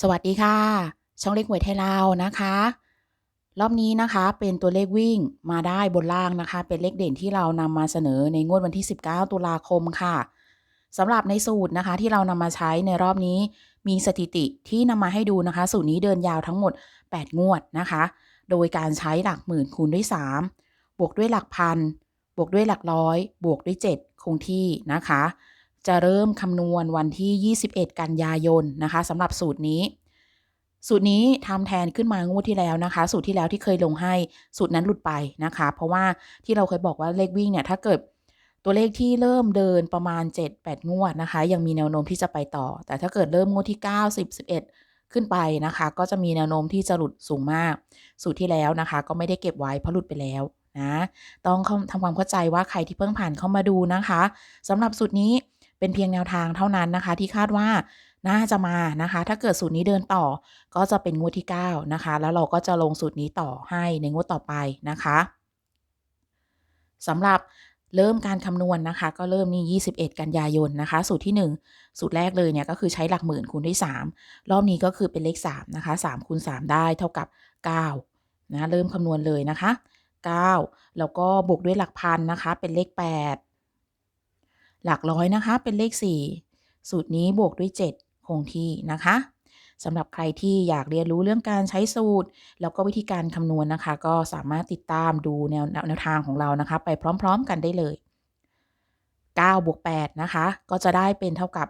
สวัสดีค่ะ ช่องเลขหวยไทยลาวนะคะ รอบนี้นะคะเป็นตัวเลขวิ่งมาได้บนล่างนะคะ เป็นเลขเด่นที่เรานำมาเสนอในงวดวันที่ 19 ตุลาคมค่ะสำหรับในสูตรนะคะที่เรานำมาใช้ในรอบนี้มีสถิติที่นำมาให้ดูนะคะ สูตรนี้เดินยาวทั้งหมด 8 งวดนะคะ โดยการใช้หลักหมื่นคูณด้วย 3 บวกด้วยหลักพันบวกด้วยหลักร้อย บวกด้วย 7 คงที่นะคะ จะเริ่มคำนวณวันที่ 21 กันยายนนะคะสำหรับสูตรนี้ สูตรนี้ทำแทนขึ้นมางวดที่แล้วนะคะ สูตรที่แล้วที่เคยลงให้สูตรนั้นหลุดไปนะคะ เพราะว่าที่เราเคยบอกว่าเลขวิ่งเนี่ยถ้าเกิดตัวเลขที่เริ่มเดินประมาณ 7-8 งวดนะคะ ยังมีแนวโน้มที่จะไปต่อ แต่ถ้าเกิดเริ่มงวดที่ 9 10 11ขึ้นไปนะคะ ก็จะมีแนวโน้มที่จะหลุดสูงมาก สูตรที่แล้วนะคะ ก็ไม่ได้เก็บไว้เพราะหลุดไปแล้วนะ ต้องทำความเข้าใจว่าใครที่เพิ่งผ่านเข้ามาดูนะคะสำหรับสูตรนี้ เป็นเพียงแนวทางเท่านั้นนะคะ ที่คาดว่าน่าจะมานะคะ ถ้าเกิดสูตรนี้เดินต่อก็จะเป็นงวดที่ 9 นะคะ แล้วเราก็จะลงสูตรนี้ต่อให้ในงวดต่อไปนะคะสำหรับเริ่มการคำนวณนะคะ ก็เริ่มนี่ 21 กันยายนนะคะ สูตรที่ 1 สูตรแรกเลยเนี่ยก็คือใช้หลักหมื่นคูณด้วย 3 รอบนี้ก็คือเป็นเลข 3 นะคะ3คูณ3ได้เท่ากับ 9 นะเริ่มคำนวณเลยนะคะ 9 แล้วก็บวกด้วยหลักพันนะคะ เป็นเลข 8 หลักร้อยนะคะ เป็นเลข 4 สูตรนี้บวกด้วย 7 คงที่นะคะสำหรับใครที่อยากเรียนรู้เรื่องการใช้สูตร แล้วก็วิธีการคำนวณนนะคะ ก็สามารถติดตามดูแนวแนวทางของเรานะคะ ไปพร้อมๆกันได้เลย9บวก8นะคะ ก็จะได้เป็นเท่ากับ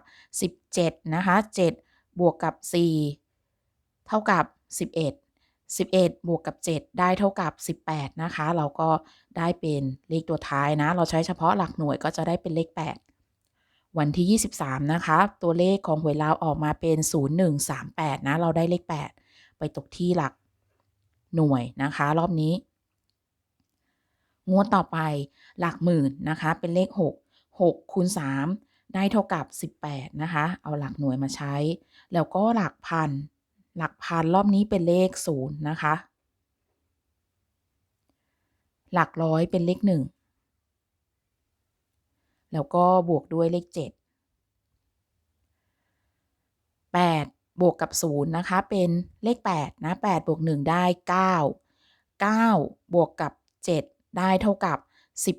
17 นะคะ 7 บวกกับ 4 เท่ากับ 11 11 บวกกับ 7 ได้เท่ากับ 18 นะคะ เราก็ได้เป็นเลขตัวท้ายนะ เราใช้เฉพาะหลักหน่วยก็จะได้เป็นเลข 8 วันที่ 23 นะคะ ตัวเลขของหวยลาวออกมาเป็น 0138 นะ เราได้เลข 8 ไปตกที่หลักหน่วยนะคะ รอบนี้ งวดต่อไปหลักหมื่นนะคะ เป็นเลข 6 6คูณ3ได้เท่ากับ 18 นะคะ เอาหลักหน่วยมาใช้ แล้วก็หลักพัน หลักพันรอบนี้เป็นเลข 0 นะคะ หลักร้อยเป็นเลข 1แล้วก็บวกด้วยเลข 7 8 บวกกับ 0 นะคะ เป็นเลข 8 นะ 8 บวก 1 ได้ 9 9 บวกกับ 7 ได้เท่ากับ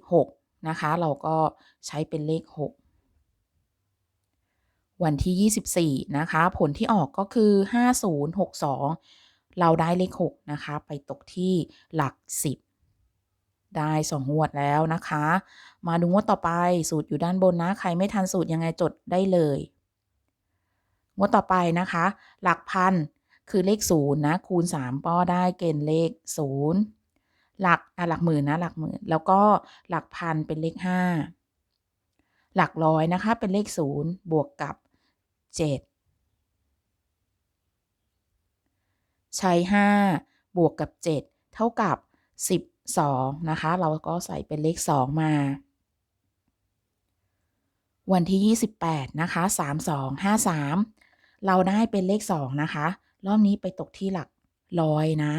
16 นะคะ เราก็ใช้เป็นเลข 6 วันที่ 24 นะคะ ผลที่ออกก็คือ 5062 เราได้เลข 6 นะคะ ไปตกที่หลัก 10ได้สองงวดแล้วนะคะ มาดูงวดต่อไปสูตรอยู่ด้านบนนะ ใครไม่ทันสูตรยังไงจดได้เลย งวดต่อไปนะคะ หลักพันคือเลขศูนย์นะ คูณ3ป้อได้เกณฑ์เลขศูนย์หลักอะหลักหมื่นนะหลักหมื่น แล้วก็หลักพันเป็นเลขห้าหลักร้อยนะคะ เป็นเลขศูนย์บวกกับเจ็ดใช้ห้าบวกกับเจ็ดเท่ากับสิบ2นะคะ เราก็ใส่เป็นเลข 2 มาวันที่ 28 นะคะ 3253 เราได้เป็นเลข2นะคะ รอบนี้ไปตกที่หลักร้อยนะ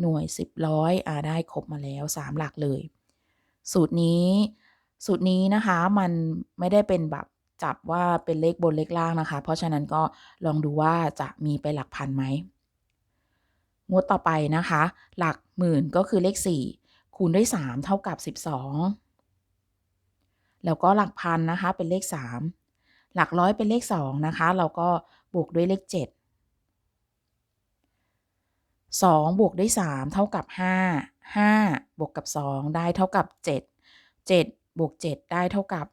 หน่วย10ร้อยอ่าได้ครบมาแล้ว3หลักเลย สูตรนี้ สูตรนี้นะคะมันไม่ได้เป็นแบบจับว่าเป็นเลขบนเลขล่างนะคะ เพราะฉะนั้นก็ลองดูว่าจะมีไปหลักพันไหมงวดต่อไปนะคะ หลักหมื่นก็คือเลข 4 คูณด้วย 3 เท่ากับ 12 แล้วก็หลักพันนะคะเป็นเลข 3 หลักร้อยเป็นเลข 2 นะคะ เราก็บวกด้วยเลข 7 2 บวกด้วย 3 เท่ากับ 5 5 บวกกับ 2 ได้เท่ากับ 7 7 บวก 7 ได้เท่ากับ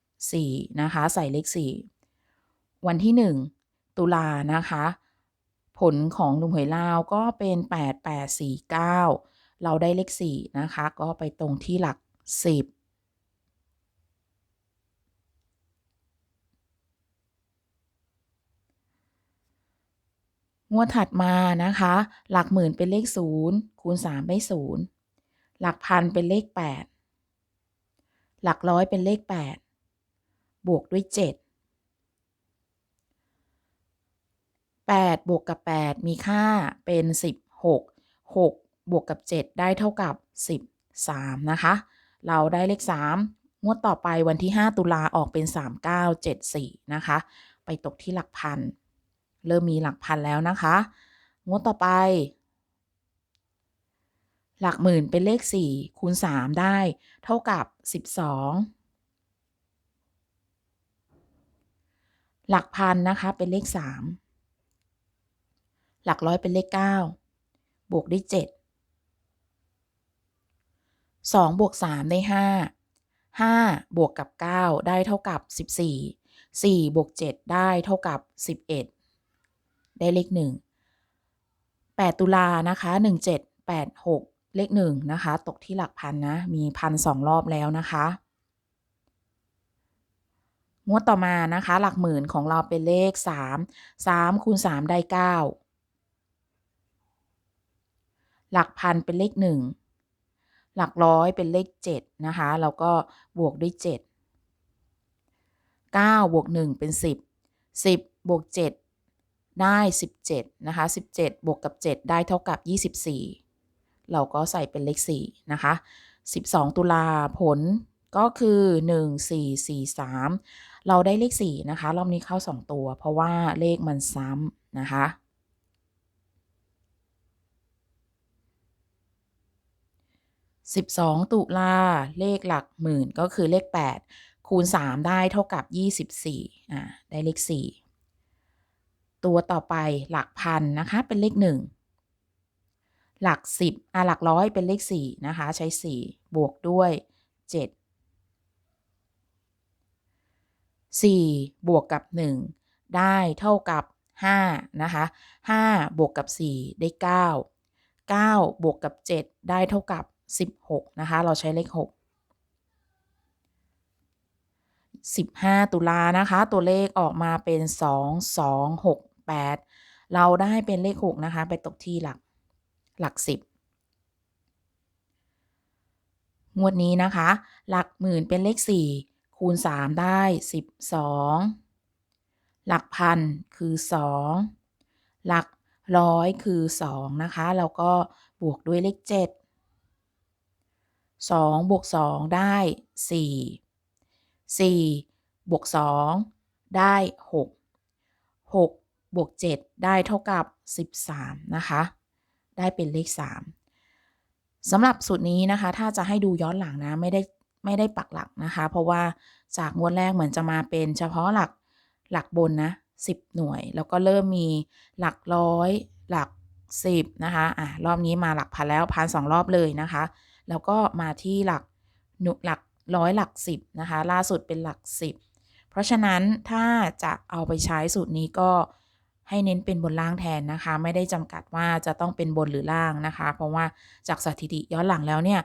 14 นะคะ ใส่เลข 4 วันที่ 1 ตุลานะคะ ผลของลุงหวยลาวก็เป็น 8849 เราได้เลข 4 นะคะ ก็ไปตรงที่หลัก 10 งวดถัดมานะคะ หลักหมื่นเป็นเลข 0 คูณ 3 ได้ 0 หลักพันเป็นเลข 8 หลักร้อยเป็นเลข 8 บวกด้วย 7 8 บวกกับ 8 มีค่าเป็น 16 6 บวกกับ 7 ได้เท่ากับ 13 นะคะ เราได้เลข 3 งวดต่อไปวันที่ 5 ตุลาออกเป็น 3974 นะคะ ไปตกที่หลักพัน เริ่มมีหลักพันแล้วนะคะ งวดต่อไป หลักหมื่นเป็นเลข 4 คูณ 3 ได้ เท่ากับ 12 หลักพันนะคะเป็นเลข 3 หลักร้อยเป็นเลข 9 บวกได้7 2 บวก 3 ได้ 5 5 บวกกับ 9 ได้เท่ากับ 14 4 บวก 7 ได้เท่ากับ 11 ได้เลข1 8ตุลานะคะ17 8 6เจ็ดแปดหกเลข1นะคะ ตกที่หลักพันนะ มีพันสองรอบแล้วนะคะงวดต่อมานะคะ หลักหมื่นของเราเป็นเลข 3 3คูณ3ได้ 9 หลักพันเป็นเลข 1 หลักร้อยเป็นเลข 7 นะคะ แล้วก็บวกด้วย 7 9 บวก 1 เป็น 10 10 บวก 7 ได้ 17 นะคะ 17 บวกกับ 7 ได้เท่ากับ 24 เราก็ใส่เป็นเลข 4 นะคะ 12 ตุลาผลก็คือ 1 4 4 3 เราได้เลข 4 นะคะ รอบนี้เข้า 2 ตัว เพราะว่าเลขมันซ้ำนะคะ 12 ตุลาเลขหลักหมื่นก็คือเลข 8 คูณ 3 ได้เท่ากับ 24อ่าได้เลข 4 ตัวต่อไปหลักพันนะคะ เป็นเลข1หลัก10อ่าหลักร้อยเป็นเลข4นะคะ ใช้4บวกด้วย7 4บวกกับ1ได้เท่ากับ5นะคะ5บวกกับ4ได้9 9บวกกับ7ได้เท่ากับ16นะคะ เราใช้เลข6 15 ตุลานะคะ ตัวเลขออกมาเป็น 2 2 6 8 เราได้เป็นเลข 6 นะคะ ไปตกที่หลักหลัก 10งวดนี้นะคะ หลักหมื่นเป็นเลข 4 คูณ 3 ได้ 12 หลักพันคือ 2 หลักร้อยคือ 2 นะคะ แล้วก็บวกด้วยเลข 7 2 บวก 2 ได้ 4 4 บวก 2 ได้ 6 6 บวก 7 ได้เท่ากับ 13 นะคะ ได้เป็นเลข 3สำหรับสูตรนี้นะคะ ถ้าจะให้ดูย้อนหลังนะไม่ได้ไม่ได้ปักหลักนะคะ เพราะว่าจากงวดแรกเหมือนจะมาเป็นเฉพาะหลักหลักบนนะ 10 หน่วย แล้วก็เริ่มมีหลักร้อยหลัก 10 นะคะอะรอบนี้มาหลักพันแล้วพันสองรอบเลยนะคะ แล้วก็มาที่หลักหนุหลักร้อยหลัก 10 นะคะ ล่าสุดเป็นหลัก 10 เพราะฉะนั้นถ้าจะเอาไปใช้สูตรนี้ก็ ให้เน้นเป็นบนล่างแทนนะคะ ไม่ได้จำกัดว่าจะต้องเป็นบนหรือล่างนะคะ เพราะว่าจากสถิติย้อนหลังแล้วเนี่ย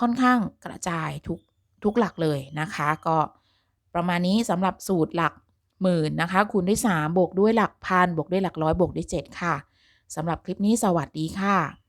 ค่อนข้างกระจายทุกทุกหลักเลยนะคะ ก็ประมาณนี้สำหรับสูตรหลักหมื่นนะคะ คูณด้วย3บวกด้วยหลักพันบวกด้วยหลักร้อยบวกด้วย 7 ค่ะสำหรับคลิปนี้สวัสดีค่ะ